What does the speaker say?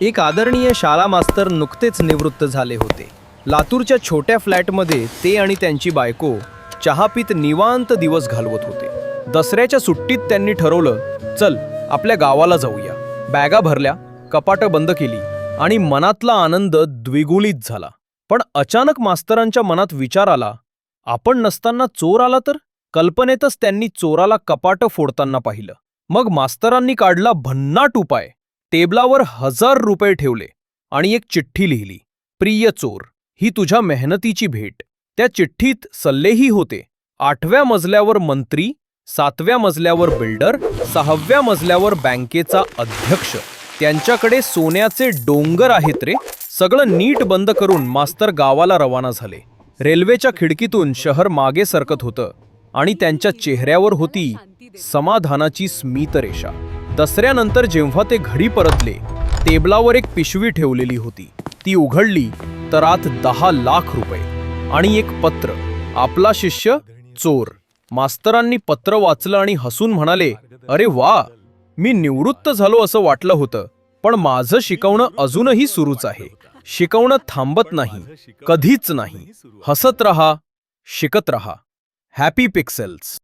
एक आदरणीय शाळा मास्तर नुकतेच निवृत्त झाले होते. लातूरच्या छोट्या फ्लॅटमध्ये ते आणि त्यांची बायको चहा पित निवांत दिवस घालवत होते. दसऱ्याच्या सुट्टीत त्यांनी ठरवलं चल आपल्या गावाला जाऊया. बॅगा भरल्या कपाटं बंद केली आणि मनातला आनंद द्विगुळीत झाला. पण अचानक मास्तरांच्या मनात विचार आला आपण नसताना चोर आला तर? कल्पनेतच त्यांनी चोराला कपाटं फोडताना पाहिलं. मग मास्तरांनी काढला भन्नाट उपाय. टेबलावर हजार रुपये ठेवले आणि एक चिठ्ठी लिहिली. प्रिय चोर ही तुझ्या मेहनतीची भेट. त्या चिठ्ठीत सल्लेही होते. आठव्या मजल्यावर मंत्री सातव्या मजल्यावर बिल्डर सहाव्या मजल्यावर बँकेचा अध्यक्ष. त्यांच्याकडे सोन्याचे डोंगर आहेत रे. सगळं नीट बंद करून मास्तर गावाला रवाना झाले. रेल्वेच्या खिडकीतून शहर मागे सरकत होतं आणि त्यांच्या चेहऱ्यावर होती समाधानाची स्मितरेषा. दसऱ्यानंतर जेव्हा ते घरी परतले टेबलावर एक पिशवी ठेवलेली होती. ती उघडली तर आत दहा लाख रुपये आणि एक पत्र आपला शिष्य चोर. मास्तरांनी पत्र वाचलं आणि हसून म्हणाले अरे वा मी निवृत्त झालो असं वाटलं होतं पण माझं शिकवणं अजूनही सुरूच आहे. शिकवणं थांबत नाही कधीच नाही. हसत रहा शिकत रहा. Happy pixels.